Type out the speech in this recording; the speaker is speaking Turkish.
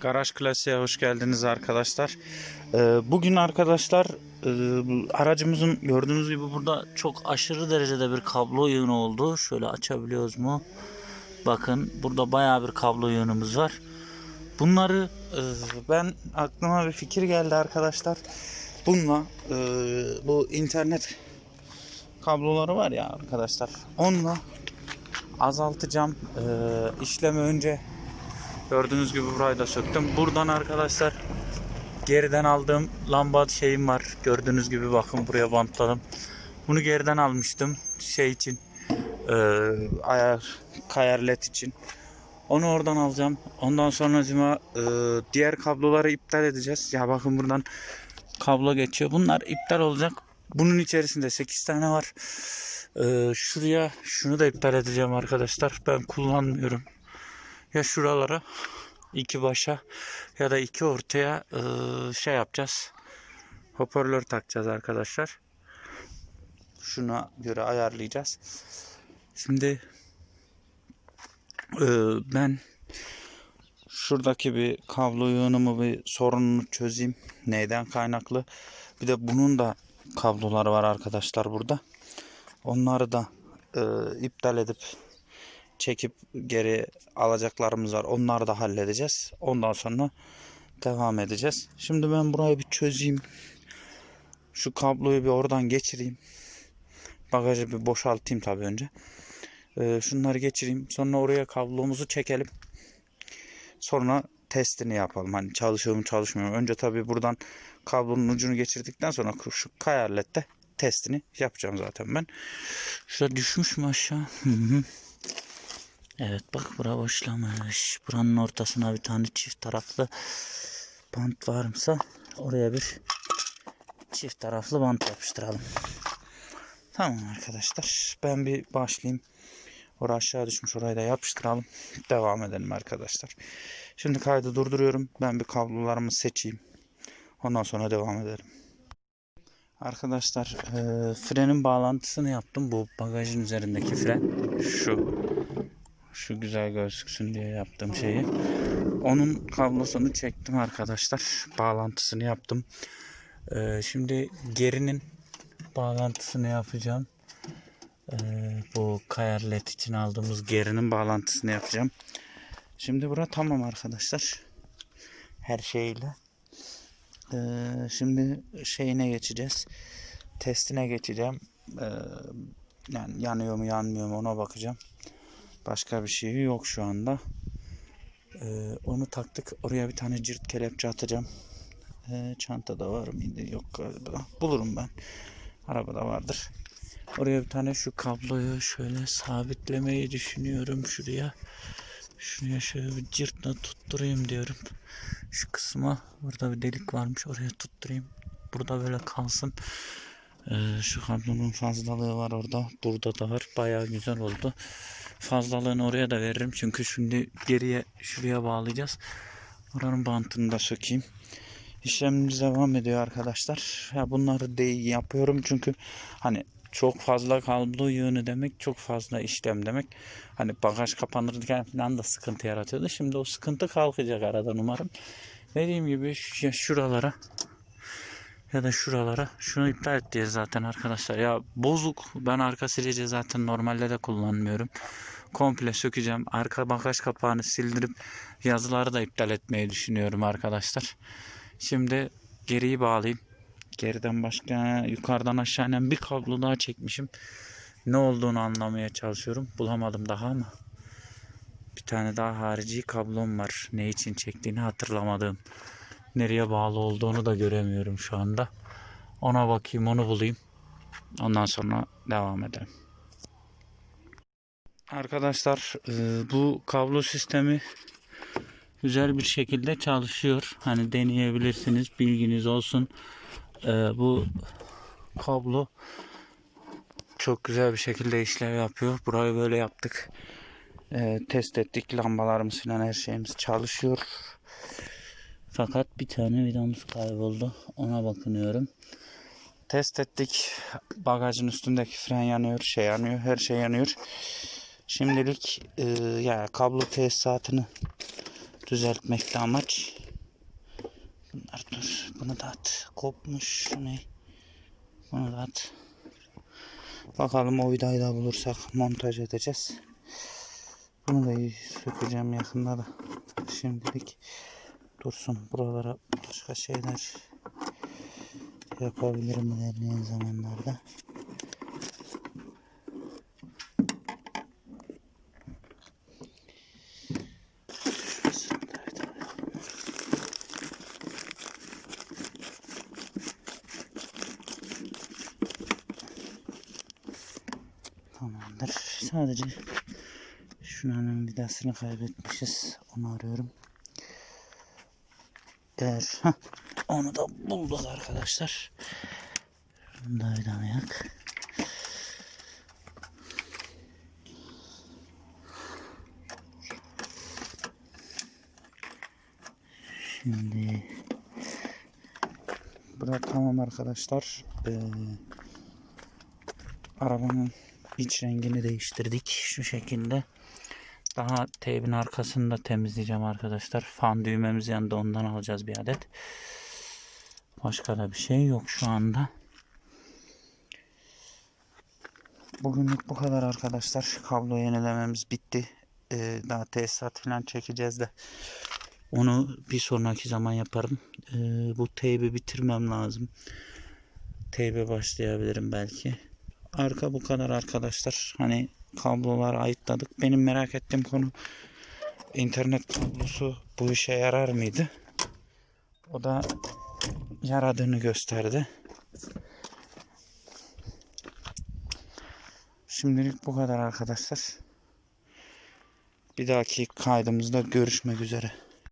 Garaj Klasiğe hoş geldiniz arkadaşlar. Ee, bugün arkadaşlar e, aracımızın gördüğünüz gibi burada çok aşırı derecede bir kablo yığını oldu. Şöyle açabiliyoruz mu? Bakın burada bayağı bir kablo yığınımız var. Bunları e, ben aklıma bir fikir geldi arkadaşlar. Bununla e, bu internet kabloları var ya arkadaşlar. Onunla azaltacağım. İşlemi önce Gördüğünüz gibi burayı da söktüm. Buradan arkadaşlar geriden aldığım lamba şeyim var. Gördüğünüz gibi bakın buraya bantladım. Bunu geriden almıştım. Şey için e, ayar kayar led için. Onu oradan alacağım. Ondan sonra cima e, diğer kabloları iptal edeceğiz. Ya bakın buradan kablo geçiyor. Bunlar iptal olacak. Bunun içerisinde 8 tane var. E, şuraya şunu da iptal edeceğim arkadaşlar. Ben kullanmıyorum ya şuralara iki başa ya da iki ortaya e, şey yapacağız. Hoparlör takacağız arkadaşlar. Şuna göre ayarlayacağız. Şimdi e, ben şuradaki bir kablo yığınımı bir sorununu çözeyim. Neyden kaynaklı? Bir de bunun da kabloları var arkadaşlar burada. Onları da e, iptal edip çekip geri alacaklarımız var. Onları da halledeceğiz. Ondan sonra devam edeceğiz. Şimdi ben burayı bir çözeyim. Şu kabloyu bir oradan geçireyim. Bagajı bir boşaltayım tabii önce. Ee, şunları geçireyim. Sonra oraya kablomuzu çekelim. Sonra testini yapalım. Hani çalışıyor mu çalışmıyor mu. Önce tabii buradan kablonun ucunu geçirdikten sonra şu kayarlette testini yapacağım zaten ben. Şurada düşmüş mü aşağı? Evet bak bura boşlamış. Buranın ortasına bir tane çift taraflı bant varsa oraya bir çift taraflı bant yapıştıralım. Tamam arkadaşlar. Ben bir başlayayım. Orası aşağı düşmüş. Orayı da yapıştıralım. Devam edelim arkadaşlar. Şimdi kaydı durduruyorum. Ben bir kablolarımı seçeyim. Ondan sonra devam edelim. Arkadaşlar e, frenin bağlantısını yaptım. Bu bagajın üzerindeki fren. Şu şu güzel gözüksün diye yaptığım şeyi. Onun kablosunu çektim arkadaşlar. Bağlantısını yaptım. Ee, şimdi gerinin bağlantısını yapacağım. Ee, bu kayar led için aldığımız gerinin bağlantısını yapacağım. Şimdi bura tamam arkadaşlar. Her şeyle. Ee, şimdi şeyine geçeceğiz. Testine geçeceğim. Ee, yani yanıyor mu yanmıyor mu ona bakacağım. Başka bir şey yok şu anda. Ee, onu taktık. Oraya bir tane cırt kelepçe atacağım. Ee, çantada var mıydı? Yok galiba. Bulurum ben. Arabada vardır. Oraya bir tane şu kabloyu şöyle sabitlemeyi düşünüyorum şuraya. Şuraya şöyle bir cırtla tutturayım diyorum. Şu kısma burada bir delik varmış oraya tutturayım. Burada böyle kalsın. Ee, şu kablonun fazlalığı var orada. Burada da var. Bayağı güzel oldu. Fazlalığını oraya da veririm. Çünkü şimdi geriye şuraya bağlayacağız. Oranın bantını da sökeyim. İşlemimiz devam ediyor arkadaşlar. Ya bunları da yapıyorum çünkü hani çok fazla kablo yığını demek çok fazla işlem demek. Hani bagaj kapanırken falan da sıkıntı yaratıyordu. Şimdi o sıkıntı kalkacak aradan umarım. Dediğim gibi şu- şuralara ya da şuralara. Şunu iptal et diye zaten arkadaşlar. Ya bozuk. Ben arka silici zaten normalde de kullanmıyorum. Komple sökeceğim. Arka bagaj kapağını sildirip yazıları da iptal etmeyi düşünüyorum arkadaşlar. Şimdi geriyi bağlayayım. Geriden başka yukarıdan aşağı bir kablo daha çekmişim. Ne olduğunu anlamaya çalışıyorum. Bulamadım daha ama bir tane daha harici kablom var. Ne için çektiğini hatırlamadım nereye bağlı olduğunu da göremiyorum şu anda. Ona bakayım, onu bulayım. Ondan sonra devam edelim. Arkadaşlar e, bu kablo sistemi güzel bir şekilde çalışıyor. Hani deneyebilirsiniz, bilginiz olsun. E, Bu kablo çok güzel bir şekilde işlev yapıyor. Burayı böyle yaptık. E, Test ettik. Lambalarımız falan her şeyimiz çalışıyor. Fakat bir tane vidamız kayboldu. Ona bakınıyorum. Test ettik. Bagajın üstündeki fren yanıyor, şey yanıyor, her şey yanıyor. Şimdilik e, ya kablo tesisatını düzeltmekte amaç. Bunlar dur. Bunu da at. Kopmuş. Ne? Bunu da at. Bakalım o vidayı da bulursak montaj edeceğiz. Bunu da sökeceğim yakında da. Şimdilik dursun. Buralara başka şeyler yapabilirim ilerleyen zamanlarda. Tamamdır. Sadece şunun vidasını kaybetmişiz. Onu arıyorum. Eğer heh, onu da bulduk arkadaşlar. Şunu da vidamı yak. Şimdi Bura tamam arkadaşlar. Ee, arabanın iç rengini değiştirdik şu şekilde. Daha teybin arkasını da temizleyeceğim arkadaşlar. Fan düğmemiz yanında ondan alacağız bir adet. Başka da bir şey yok şu anda. Bugünlük bu kadar arkadaşlar. Kablo yenilememiz bitti. Ee, daha tesisat falan çekeceğiz de. Onu bir sonraki zaman yaparım. Ee, bu teybi bitirmem lazım. Teybe başlayabilirim belki. Arka bu kadar arkadaşlar. Hani kablolar ayıtladık. Benim merak ettiğim konu internet kablosu bu işe yarar mıydı? O da yaradığını gösterdi. Şimdilik bu kadar arkadaşlar. Bir dahaki kaydımızda görüşmek üzere.